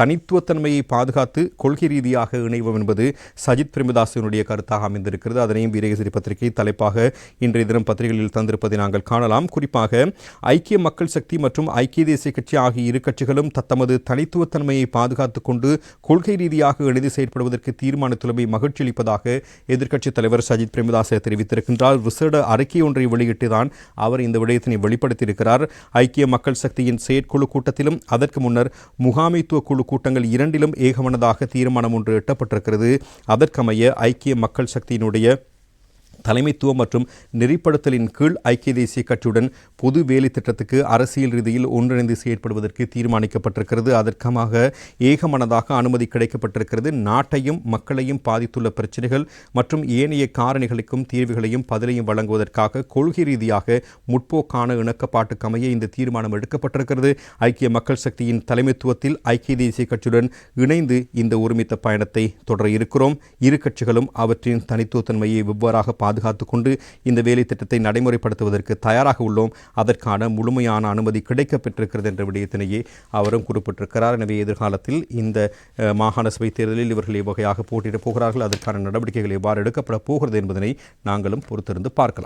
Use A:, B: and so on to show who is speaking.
A: தனித்துவத்தன்மையை பாதுகாத்து கொள்கை ரீதியாக இணைவோம் என்பது சஜித் பிரேமதாசனுடைய கருத்தாக அமைந்திருக்கிறது. அதனையும் வீரகேசரி பத்திரிகை தலைப்பாக இன்றைய தினம் பத்திரிகைகளில் தந்திருப்பதை நாங்கள் காணலாம். குறிப்பாக ஐக்கிய மக்கள் சக்தி மற்றும் ஐக்கிய தேசிய கட்சி ஆகிய இரு கட்சிகளும் தத்தமது தனித்துவத்தன்மையை பாதுகாத்துக் கொண்டு கொள்கை ரீதியாக இணைந்து செயற்படுவதற்கு தீர்மானித்துள்ளமை மகிழ்ச்சியளிப்பதாக எதிர்க்கட்சித் தலைவர் சஜித் பிரேமதாச தெரிவித்திருக்கின்றார். விசேட அறிக்கை ஒன்றை வெளியிட்டுதான் அவர் இந்த விடயத்தினை வெளிப்படுத்தியிருக்கிறார். ஐக்கிய மக்கள் சக்தியின் செயற்குழு கூட்டத்திலும் அதற்கு முன்னர் முகாமைத்துவ குழு கூட்டங்கள் இரண்டிலும் ஏகமனதாக தீர்மானம் ஒன்று எட்டப்பட்டிருக்கிறது. அதற்கமைய ஐக்கிய மக்கள் சக்தியினுடைய தலைமைத்துவம் மற்றும் நெறிப்படுத்தலின் கீழ் ஐக்கிய தேசிய கட்சியுடன் பொது வேலை திட்டத்துக்கு அரசியல் ரீதியில் ஒன்றிணைந்து செயற்படுவதற்கு தீர்மானிக்கப்பட்டிருக்கிறது. அதற்கமாக ஏகமனதாக அனுமதி கிடைக்கப்பட்டிருக்கிறது. நாட்டையும் மக்களையும் பாதித்துள்ள பிரச்சனைகள் மற்றும் ஏனைய காரணிகளுக்கும் தீர்வுகளையும் பதிலையும் வழங்குவதற்காக கொள்கை ரீதியாக முற்போக்கான இணக்கப்பாட்டுக்கமைய இந்த தீர்மானம் எடுக்கப்பட்டிருக்கிறது. ஐக்கிய மக்கள் சக்தியின் தலைமைத்துவத்தில் ஐக்கிய தேசிய கட்சியுடன் இணைந்து இந்த ஒருமித்த பயணத்தை தொடர இருக்கிறோம். இரு கட்சிகளும் அவற்றின் தனித்துவத்தன்மையை வெவ்வேறாக பாதுகாத்துக் கொண்டு இந்த வேலை திட்டத்தை நடைமுறைப்படுத்துவதற்கு தயாராக உள்ளோம். அதற்கான முழுமையான அனுமதி கிடைக்கப்பெற்றிருக்கிறது என்ற விடயத்தினையே அவரும் குறிப்பிட்டிருக்கிறார். எனவே எதிர்காலத்தில் இந்த மாகாண சபை தேர்தலில் இவர்கள் இவ்வகையாக போட்டியிடப் போகிறார்கள் அதற்கான நடவடிக்கைகள் எவ்வாறு எடுக்கப்பட போகிறது என்பதனை நாங்களும் பொறுத்திருந்து பார்க்கலாம்.